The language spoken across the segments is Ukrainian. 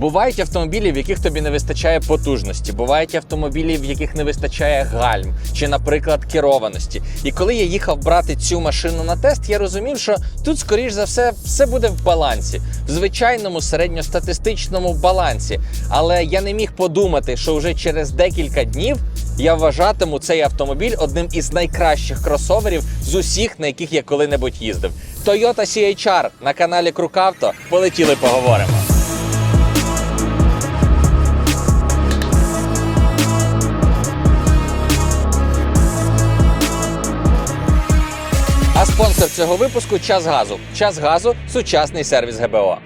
Бувають автомобілі, в яких тобі не вистачає потужності, бувають автомобілі, в яких не вистачає гальм чи, наприклад, керованості. І коли я їхав брати цю машину на тест, я розумів, що тут, скоріш за все, все буде в балансі, в звичайному середньостатистичному балансі. Але я не міг подумати, що вже через декілька днів я вважатиму цей автомобіль одним із найкращих кросоверів з усіх, на яких я коли-небудь їздив. Toyota CHR на каналі Крукавто. Полетіли, поговоримо. Спонсор цього випуску час газу. Час газу сучасний сервіс ГБО.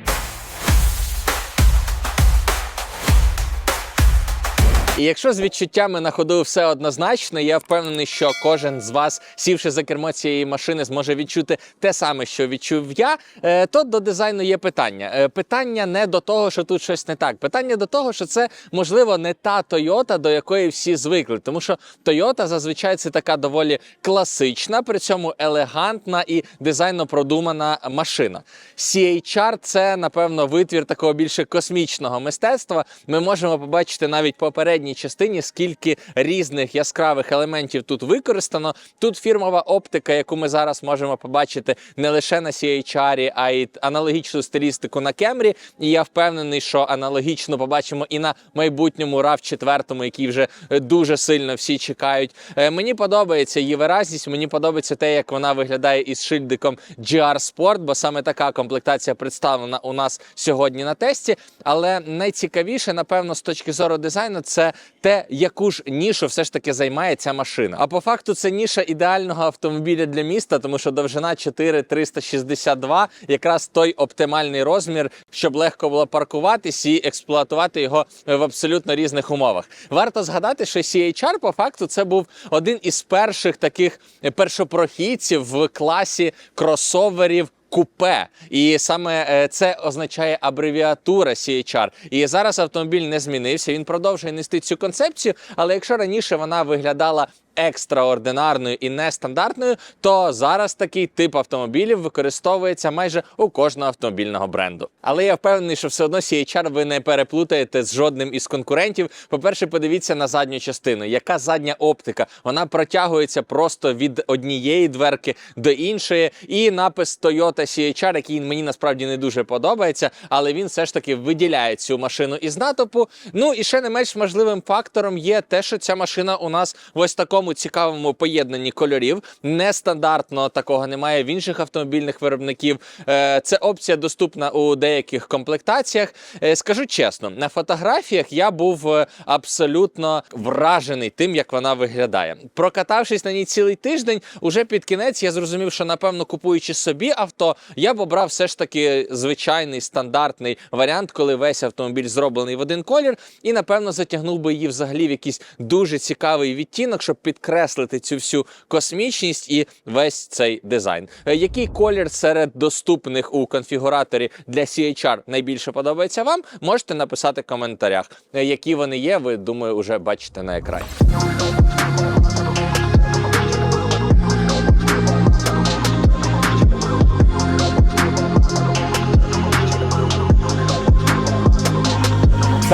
І якщо з відчуттями на ходу все однозначно, я впевнений, що кожен з вас, сівши за кермо цієї машини, зможе відчути те саме, що відчув я. е, То до дизайну є питання. Е, Питання не до того, що тут щось не так. Питання до того, що це можливо не та Toyota, до якої всі звикли. Тому що Toyota зазвичай це така доволі класична, при цьому елегантна і дизайнно продумана машина. CHR – це напевно витвір такого більше космічного мистецтва. Ми можемо побачити навіть по передній частині, скільки різних яскравих елементів тут використано. Тут фірмова оптика, яку ми зараз можемо побачити не лише на CHR, а й аналогічну стилістику на Camry. І я впевнений, що аналогічно побачимо і на майбутньому rav 4 який вже дуже сильно всі чекають. Е, Мені подобається її виразність, мені подобається те, як вона виглядає із шильдиком GR Sport, бо саме така комплектація представлена у нас сьогодні на тесті. Але найцікавіше, напевно, з точки зору дизайну, це те, яку ж нішу все ж таки займає ця машина. А по факту це ніша ідеального автомобіля для міста, тому що довжина 4362 якраз той оптимальний розмір, щоб легко було паркуватись і експлуатувати його в абсолютно різних умовах. Варто згадати, що CHR по факту це був один із перших таких першопрохідців в класі кросоверів. Купе, і саме е, це означає абревіатура CHR. І зараз автомобіль не змінився. Він продовжує нести цю концепцію. Але якщо раніше вона виглядала екстраординарною і нестандартною, то зараз такий тип автомобілів використовується майже у кожного автомобільного бренду. Але я впевнений, що все одно CHR ви не переплутаєте з жодним із конкурентів. По-перше, подивіться на задню частину. Яка задня оптика? Вона протягується просто від однієї дверки до іншої. І напис Toyota CHR, який мені насправді не дуже подобається, але він все ж таки виділяє цю машину із натовпу. Ну і ще не менш важливим фактором є те, що ця машина у нас в ось такому цікавому поєднанні кольорів. Нестандартно такого немає в інших автомобільних виробників. Е, Це опція доступна у деяких комплектаціях. Е, Скажу чесно, на фотографіях я був е, абсолютно вражений тим, як вона виглядає. Прокатавшись на ній цілий тиждень, уже під кінець я зрозумів, що напевно купуючи собі авто, я б обрав все ж таки звичайний стандартний варіант, коли весь автомобіль зроблений в один колір, і напевно затягнув би її взагалі в якийсь дуже цікавий відтінок, щоб підкреслити цю всю космічність і весь цей дизайн. Е, Який колір серед доступних у конфігураторі для CHR найбільше подобається вам? Можете написати в коментарях. Е, Які вони є, ви думаю, вже бачите на екрані.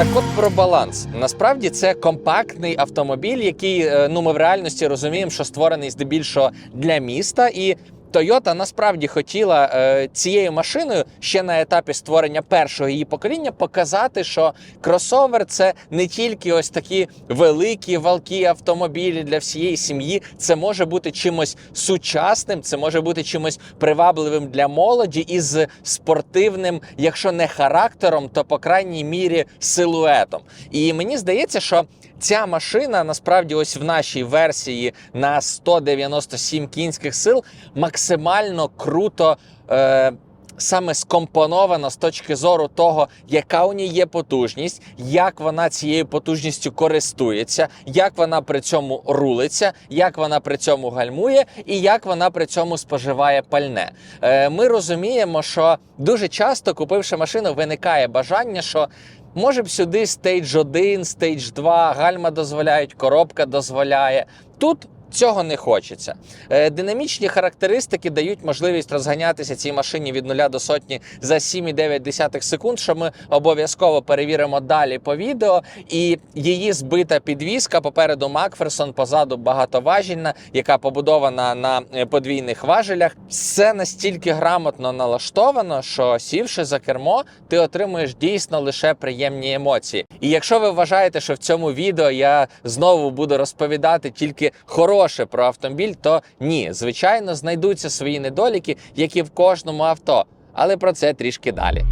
Так от про баланс. Насправді це компактний автомобіль, який е, ну ми в реальності розуміємо, що створений здебільшого для міста. І Toyota насправді хотіла е, цією машиною ще на етапі створення першого її покоління показати, що кросовер це не тільки ось такі великі валкі автомобілі для всієї сім'ї. Це може бути чимось сучасним, це може бути чимось привабливим для молоді із спортивним, якщо не характером, то по крайній мірі силуетом. І мені здається, що ця машина насправді ось в нашій версії на 197 кінських сил максимально круто. Е- Саме скомпонована з точки зору того, яка у ній є потужність, як вона цією потужністю користується, як вона при цьому рулиться, як вона при цьому гальмує, і як вона при цьому споживає пальне. Е, ми розуміємо, що дуже часто, купивши машину, виникає бажання, що Може б сюди стейдж 1, стейдж 2, гальма дозволяють, коробка дозволяє. Тут Цього не хочеться. Е, Динамічні характеристики дають можливість розганятися цій машині від 0 до сотні за 7,9 секунд, що ми обов'язково перевіримо далі по відео. І її збита підвізка попереду Макферсон, позаду багатоважільна, яка побудована на е, подвійних важелях. Все настільки грамотно налаштовано, що сівши за кермо, ти отримуєш дійсно лише приємні емоції. І якщо ви вважаєте, що в цьому відео я знову буду розповідати тільки хороше про автомобіль, то ні, звичайно, знайдуться свої недоліки, як і в кожному авто. Але про це трішки далі.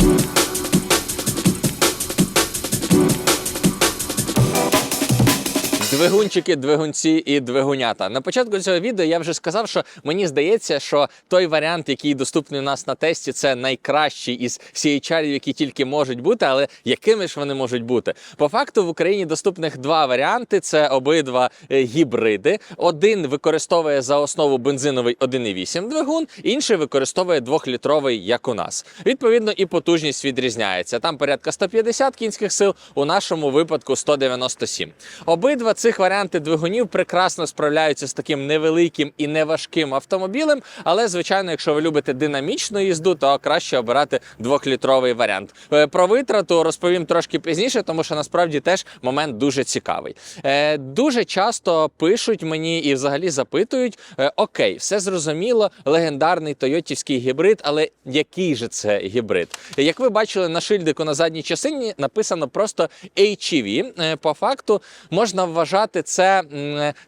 Двигунчики, двигунці і двигунята. На початку цього відео я вже сказав, що мені здається, що той варіант, який доступний у нас на тесті, це найкращий із CHR, які тільки можуть бути, але якими ж вони можуть бути? По факту в Україні доступних два варіанти: це обидва е, гібриди. Один використовує за основу бензиновий 1,8 двигун, інший використовує 2-літровий, як у нас. Відповідно, і потужність відрізняється. Там порядка 150 кінських сил, у нашому випадку 197. Обидва цих варіанти двигунів прекрасно справляються з таким невеликим і неважким автомобілем. Але, звичайно, якщо ви любите динамічну їзду, то краще обирати двохлітровий варіант. Е, Про витрату розповім трошки пізніше, тому що насправді теж момент дуже цікавий. Е, Дуже часто пишуть мені і взагалі запитують: е, окей, все зрозуміло, легендарний тойотівський гібрид, але який же це гібрид? Як ви бачили на шильдику на задній частині, написано просто HEV. По факту можна вважати це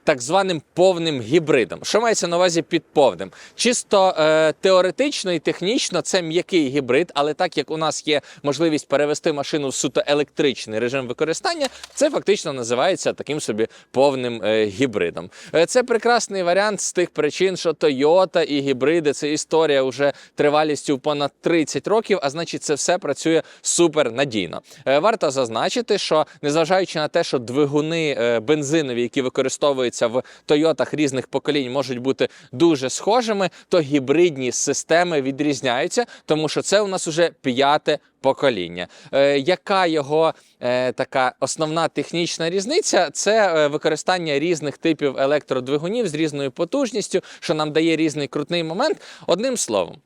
так званим повним гібридом. Що мається на увазі під повним? Чисто е, теоретично і технічно це м'який гібрид, але так як у нас є можливість перевести машину в суто електричний режим використання, це фактично називається таким собі повним е, гібридом. Е, це прекрасний варіант з тих причин, що Toyota і гібриди це історія вже тривалістю понад 30 років, а значить, це все працює супер надійно. Е, варто зазначити, що незважаючи на те, що двигуни е, бензинові, які використовуються в Тойотах різних поколінь, можуть бути дуже схожими, то гібридні системи відрізняються, тому що це у нас уже п'яте покоління. Е, яка його е, така основна технічна різниця? Це е, використання різних типів електродвигунів з різною потужністю, що нам дає різний крутний момент. Одним словом.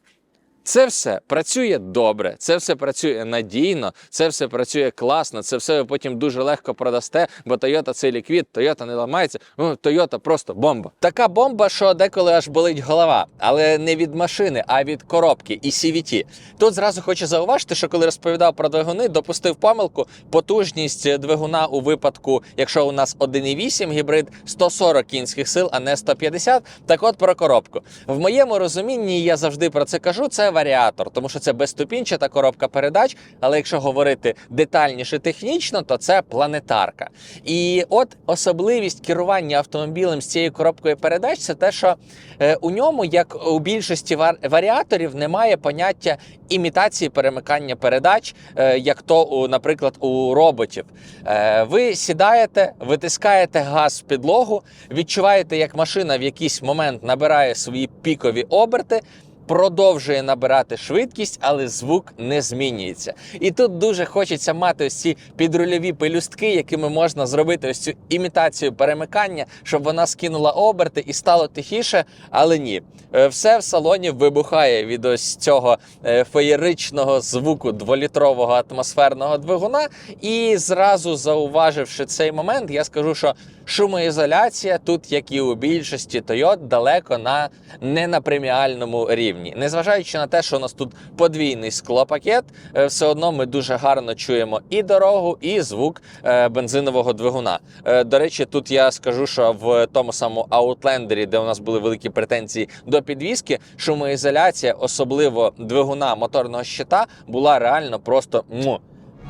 Це все працює добре, це все працює надійно, це все працює класно, це все ви потім дуже легко продасте, бо Toyota це ліквід, Toyota не ламається. Ну, Toyota просто бомба. Така бомба, що деколи аж болить голова, але не від машини, а від коробки і CVT. Тут зразу хочу зауважити, що коли розповідав про двигуни, допустив помилку. Потужність двигуна у випадку, якщо у нас 1,8 гібрид, 140 кінських сил, а не 150. Так от про коробку. В моєму розумінні я завжди про це кажу. Це варіатор, тому що це безступінчата коробка передач. Але якщо говорити детальніше технічно, то це планетарка. І от особливість керування автомобілем з цією коробкою передач це те, що е, у ньому, як у більшості варіаторів, немає поняття імітації перемикання передач, е, як то, наприклад, у роботів. Е, ви сідаєте, витискаєте газ в підлогу, відчуваєте, як машина в якийсь момент набирає свої пікові оберти. Продовжує набирати швидкість, але звук не змінюється. І тут дуже хочеться мати ось ці підрульові пелюстки, якими можна зробити ось цю імітацію перемикання, щоб вона скинула оберти і стало тихіше. Але ні, Е, все в салоні вибухає від ось цього е, феєричного звуку дволітрового атмосферного двигуна. І зразу зауваживши цей момент, я скажу, що шумоізоляція тут, як і у більшості Toyota, далеко на не на преміальному рівні. Незважаючи на те, що у нас тут подвійний склопакет, е, все одно ми дуже гарно чуємо і дорогу, і звук е, бензинового двигуна. Е, До речі, тут я скажу, що в тому самому Outlander, де у нас були великі претензії до підвіски, шумоізоляція, особливо двигуна моторного щита, була реально просто му,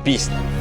пісня.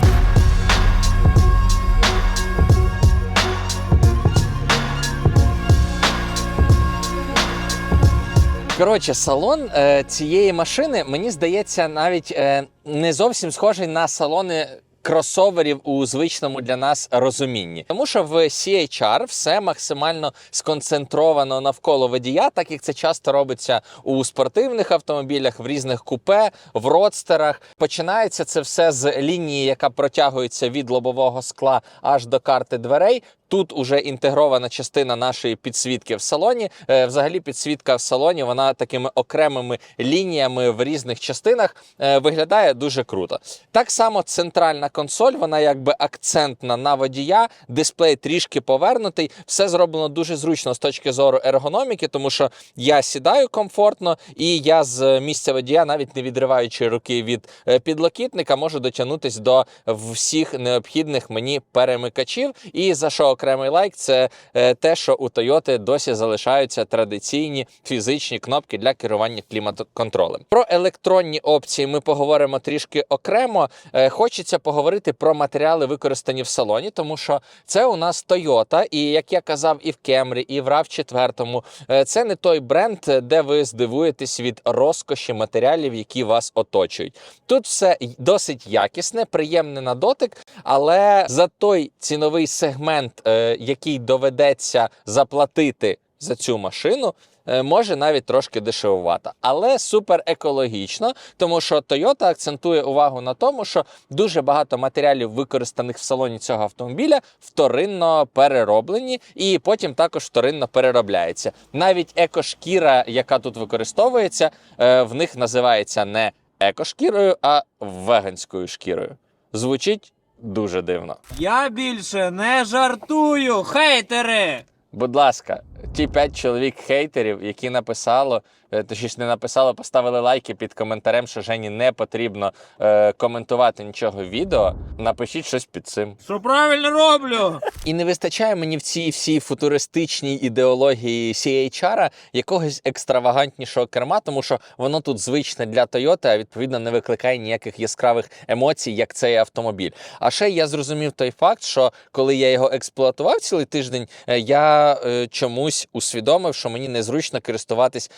Коротше, салон е, цієї машини, мені здається, навіть е, не зовсім схожий на салони. Кросоверів у звичному для нас розумінні, тому що в CHR все максимально сконцентровано навколо водія, так як це часто робиться у спортивних автомобілях, в різних купе, в родстерах. Починається це все з лінії, яка протягується від лобового скла аж до карти дверей. Тут уже інтегрована частина нашої підсвітки в салоні. Е, Взагалі, підсвітка в салоні вона такими окремими лініями в різних частинах е, виглядає дуже круто. Так само центральна консоль, вона якби акцентна на водія, дисплей трішки повернутий. Все зроблено дуже зручно з точки зору ергономіки, тому що я сідаю комфортно, і я з місця водія, навіть не відриваючи руки від е, підлокітника, можу дотягнутися до всіх необхідних мені перемикачів. І за що окремий лайк, це е, те, що у Toyota досі залишаються традиційні фізичні кнопки для керування кліматоконтролем. Про електронні опції ми поговоримо трішки окремо. Е, Хочеться поговорити про матеріали, використані в салоні, тому що це у нас Toyota, і як я казав, і в Camry, і в rav 4 е, це не той бренд, де ви здивуєтесь від розкоші матеріалів, які вас оточують. Тут все досить якісне, приємне на дотик, але за той ціновий сегмент, який доведеться заплатити за цю машину. е, Може навіть трошки дешевувата, але супер екологічно, тому що Toyota акцентує увагу на тому, що дуже багато матеріалів, використаних в салоні цього автомобіля, вторинно перероблені і потім також вторинно переробляється. Навіть екошкіра, яка тут використовується, е, в них називається не екошкірою, а веганською шкірою. Звучить дуже дивно. Я більше не жартую, хейтери! Будь ласка, ті п'ять чоловік хейтерів, які написало, е, точніше не написало, поставили лайки під коментарем, що Жені не потрібно е, коментувати нічого відео. Напишіть щось під цим. Що правильно роблю? І не вистачає мені в цій всій футуристичній ідеології CHR якогось екстравагантнішого керма, тому що воно тут звичне для Toyota, а відповідно не викликає ніяких яскравих емоцій, як цей автомобіль. А ще я зрозумів той факт, що коли я його експлуатував цілий тиждень, е, я е, чомусь усвідомив, що мені незручно користуватись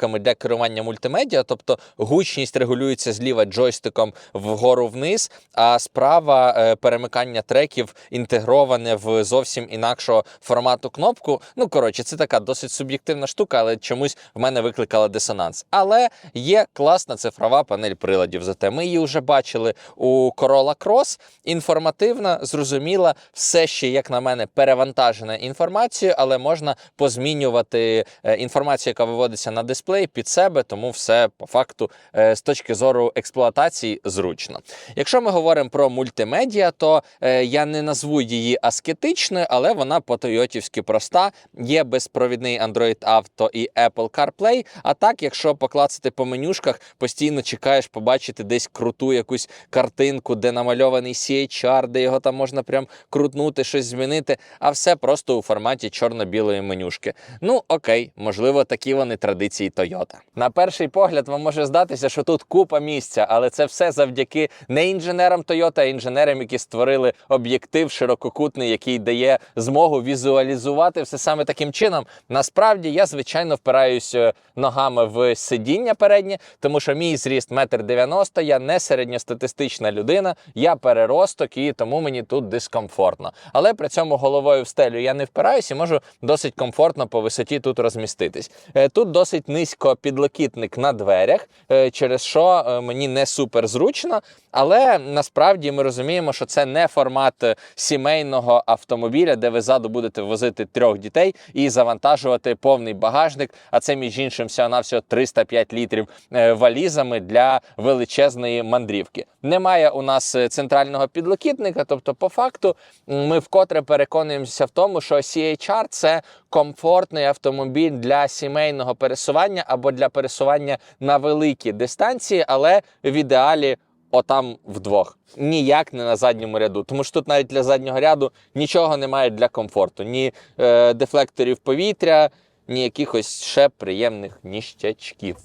кнопками для керування мультимедіа, тобто гучність регулюється зліва джойстиком вгору вниз, а справа е, перемикання треків інтегроване в зовсім інакшого формату кнопку. Ну коротше, це така досить суб'єктивна штука, але чомусь в мене викликала дисонанс. Але є класна цифрова панель приладів. Зате ми її вже бачили у Corolla Cross. Інформативна, зрозуміла, все ще, як на мене, перевантажена інформацією, але можна позмінювати е, інформацію, яка виводиться на дисплей під себе, тому все по факту е, з точки зору експлуатації зручно. Якщо ми говоримо про мультимедіа, то е, я не назву її аскетичною, але вона по-тойотівськи проста. Є безпровідний Android Auto і Apple CarPlay. А так, якщо поклацати по менюшках, постійно чекаєш побачити десь круту якусь картинку, де намальований CHR, де його там можна прям крутнути, щось змінити, а все просто у форматі чорно-білої менюшки. Ну окей, можливо, такі вони традиції Toyota. На перший погляд вам може здатися, що тут купа місця, але це все завдяки не інженерам Toyota, а інженерам, які створили об'єктив ширококутний, який дає змогу візуалізувати все саме таким чином. Насправді я звичайно впираюсь е, ногами в сидіння переднє, тому що мій зріст метр дев'яносто, я не середньостатистична людина, я переросток і тому мені тут дискомфортно. Але при цьому головою в стелю я не впираюсь і можу досить комфортно по висоті тут розміститись. Е, Тут досить низько підлокітник на дверях, е, через що е, мені не супер зручно. Але насправді ми розуміємо, що це не формат е, сімейного автомобіля, де ви ззаду будете возити трьох дітей і завантажувати повний багажник. А це між іншим всього навсього 305 літрів валізами для величезної мандрівки. Немає у нас центрального підлокітника, тобто, по факту, ми вкотре переконуємося в тому, що CHR – це комфортний автомобіль для сімейного пересування або для пересування на великі дистанції, але в ідеалі отам вдвох. Ніяк не на задньому ряду. Тому що тут навіть для заднього ряду нічого немає для комфорту. Ні е, дефлекторів повітря, ні якихось ще приємних ніщачків.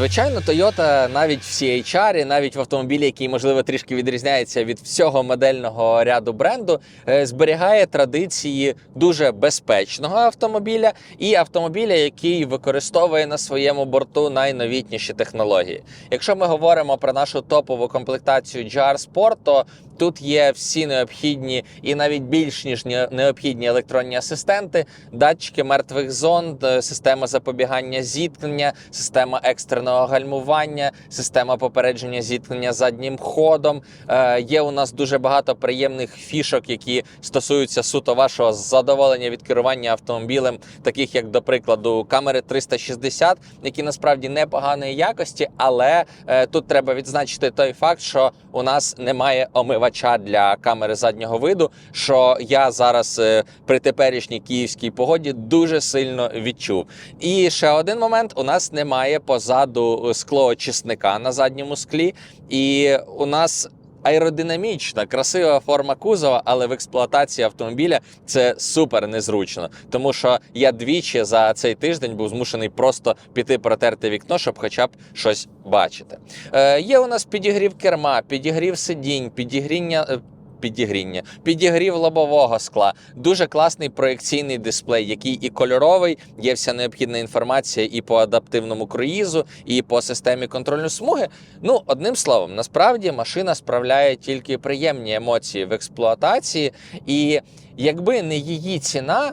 Звичайно, Toyota навіть в CHR, навіть в автомобілі, який можливо трішки відрізняється від всього модельного ряду бренду, е, зберігає традиції дуже безпечного автомобіля і автомобіля, який використовує на своєму борту найновітніші технології. Якщо ми говоримо про нашу топову комплектацію GR Sport, то Тут є всі необхідні і навіть більш ніж необхідні електронні асистенти, датчики мертвих зон, е, система запобігання зіткнення, система екстреного гальмування, система попередження зіткнення заднім ходом. Е, Є у нас дуже багато приємних фішок, які стосуються суто вашого задоволення від керування автомобілем, таких як, до прикладу, камери 360, які насправді непоганої якості, але е, тут треба відзначити той факт, що у нас немає омивача для камери заднього виду, що я зараз е, при теперішній київській погоді дуже сильно відчув. І ще один момент: у нас немає позаду склоочисника на задньому склі, і у нас. Аеродинамічна, красива форма кузова, але в експлуатації автомобіля це супер незручно. Тому що я двічі за цей тиждень був змушений просто піти протерти вікно, щоб хоча б щось бачити. Е, є у нас підігрів керма, підігрів сидінь, підігріння. Підігріння, підігрів лобового скла, дуже класний проекційний дисплей, який і кольоровий, є вся необхідна інформація і по адаптивному круїзу, і по системі контролю смуги. Ну, одним словом, насправді машина справляє тільки приємні емоції в експлуатації, і якби не її ціна,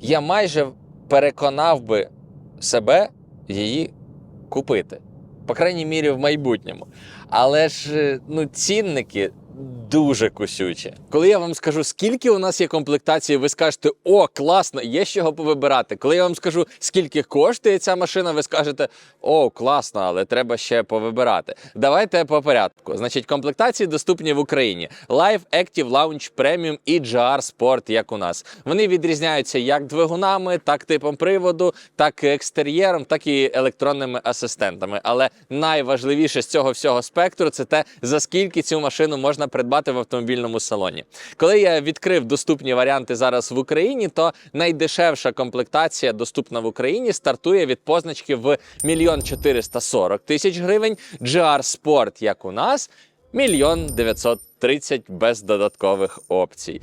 я майже переконав би себе її купити. По крайній мірі, в майбутньому. Але ж е, ну, цінники дуже кусючі. Коли я вам скажу, скільки у нас є комплектації, ви скажете, о, класно, є з чого повибирати. Коли я вам скажу, скільки коштує ця машина, ви скажете, о, класно, але треба ще повибирати. Давайте по порядку. Значить, комплектації доступні в Україні: Live, Active, Lounge, Premium і GR Sport, як у нас. Вони відрізняються як двигунами, так типом приводу, так і екстер'єром, так і електронними асистентами. Але найважливіше з цього всього спектру це те, за скільки цю машину можна придбати в автомобільному салоні. Коли я відкрив доступні варіанти зараз в Україні, то найдешевша комплектація доступна в Україні стартує від позначки в 1 440 тисяч гривень. GR Sport, як у нас, 1 930 без додаткових опцій.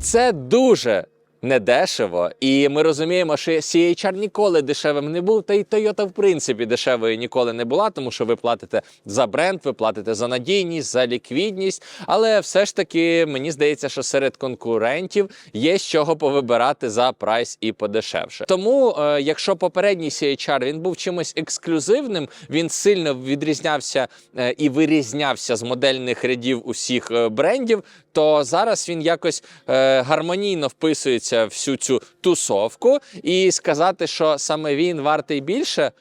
Це дуже недешево, і ми розуміємо, що CHR ніколи дешевим не був, та й Toyota, в принципі, дешевою ніколи не була, тому що ви платите за бренд, ви платите за надійність, за ліквідність. Але все ж таки мені здається, що серед конкурентів є з чого повибирати за прайс і подешевше. Тому, е, якщо попередній CHR він був чимось ексклюзивним, він сильно відрізнявся е, і вирізнявся з модельних рядів усіх е, брендів, то зараз він якось е, гармонійно вписується в всю цю тусовку, і сказати, що саме він вартий більше,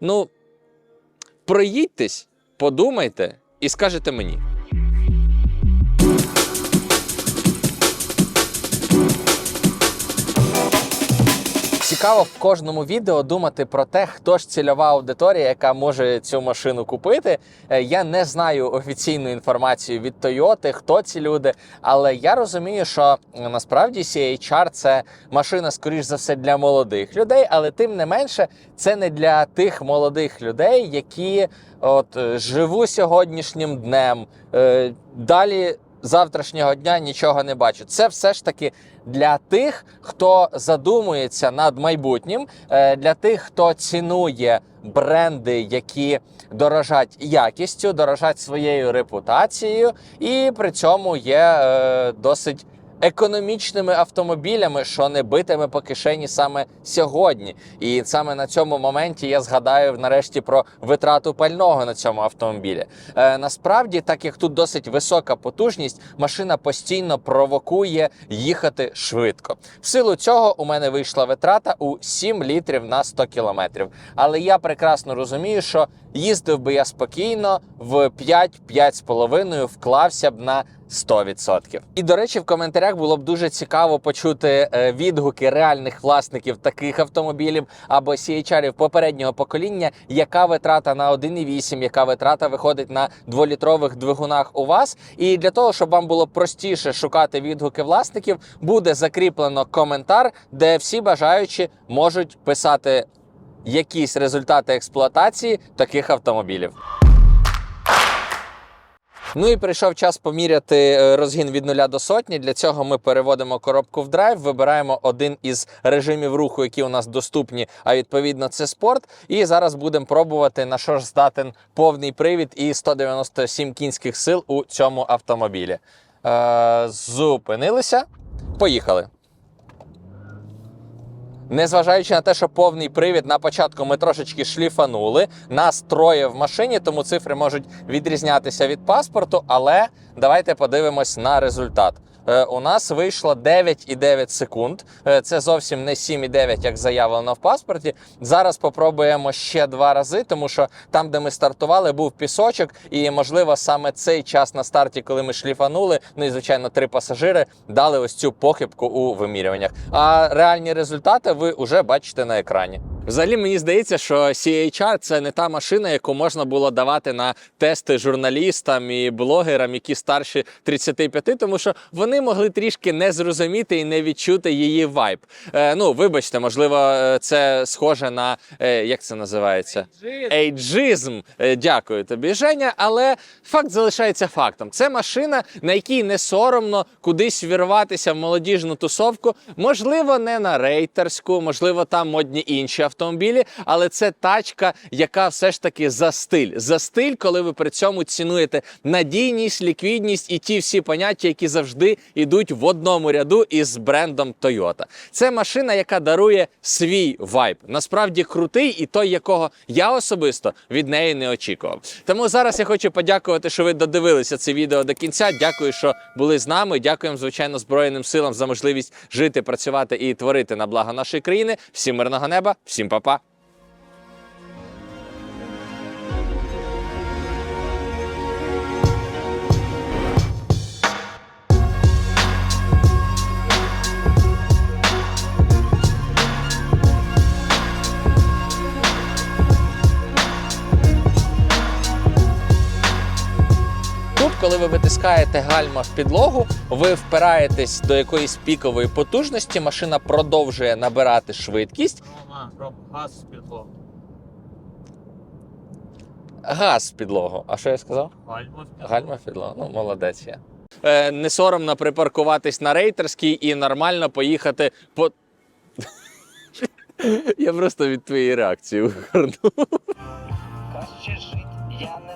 ну проїдьтесь, подумайте і скажете мені. Цікаво в кожному відео думати про те, хто ж цільова аудиторія, яка може цю машину купити. Е, Я не знаю офіційну інформацію від Toyota, хто ці люди, але я розумію, що е, насправді CHR – це машина, скоріш за все, для молодих людей, але тим не менше, це не для тих молодих людей, які от е, живу сьогоднішнім днем. Далі завтрашнього дня нічого не бачу. Це все ж таки для тих, хто задумується над майбутнім, е, для тих, хто цінує бренди, які дорожать якістю, дорожать своєю репутацією, і при цьому є е, досить. Економічними автомобілями, що не битиме по кишені саме сьогодні, і саме на цьому моменті я згадаю нарешті про витрату пального на цьому автомобілі. Е, насправді, так як тут досить висока потужність, машина постійно провокує їхати швидко. В силу цього у мене вийшла витрата у 7 літрів на 100 кілометрів. Але я прекрасно розумію, що їздив би я спокійно в 5-5,5 вклався б на 100%. І до речі, в коментарях було б дуже цікаво почути е, відгуки реальних власників таких автомобілів або CHR попереднього покоління, яка витрата на 1,8, яка витрата виходить на дволітрових двигунах у вас. І для того, щоб вам було простіше шукати відгуки власників, буде закріплено коментар, де всі бажаючі можуть писати якісь результати експлуатації таких автомобілів. Ну і прийшов час поміряти е, розгін від нуля до сотні. Для цього ми переводимо коробку в драйв, вибираємо один із режимів руху, які у нас доступні, а відповідно це спорт. І зараз будемо пробувати на що ж здатен повний привід і 197 кінських сил у цьому автомобілі. Е, зупинилися. Поїхали. Незважаючи на те, що повний привід на початку ми трошечки шліфанули, нас троє в машині, тому цифри можуть відрізнятися від паспорту. Але давайте подивимось на результат. Е, у нас вийшло 9,9 секунд. Е, Це зовсім не 7,9, як заявлено в паспорті. Зараз попробуємо ще два рази, тому що там, де ми стартували, був пісочок, і можливо саме цей час на старті, коли ми шліфанули, ну і звичайно, три пасажири дали ось цю похибку у вимірюваннях. А реальні результати ви вже бачите на екрані. Взагалі мені здається, що CHR – це не та машина, яку можна було давати на тести журналістам і блогерам, які старші 35, тому що вони могли трішки не зрозуміти і не відчути її вайб. Е, ну, вибачте, можливо, е, це схоже на е, як це називається? Ейджизм. Е, Дякую тобі, Женя. Але факт залишається фактом. Це машина, на якій не соромно кудись вірватися в молодіжну тусовку. Можливо, не на рейтерську, можливо, там модні інші автомобілі, але це тачка, яка все ж таки за стиль. За стиль, коли ви при цьому цінуєте надійність, ліквідність і ті всі поняття, які завжди йдуть в одному ряду із брендом Toyota. Це машина, яка дарує свій вайб. Насправді крутий, і той, якого я особисто від неї не очікував. Тому зараз я хочу подякувати, що ви додивилися це відео до кінця. Дякую, що були з нами. Дякуємо, звичайно, Збройним силам за можливість жити, працювати і творити на благо нашої країни. Всім мирного неба, всім па-па. Тут, коли ви витискаєте гальма в підлогу, ви впираєтесь до якоїсь пікової потужності, машина продовжує набирати швидкість, газ з підлогу. газ в підлогу. А що я сказав? Гальма в підлогу. Гальма в підлогу. Ну, молодець я. Е, не соромно припаркуватись на рейтерській і нормально поїхати по. Я просто від твоєї реакції вигорнув. Краще жить я не.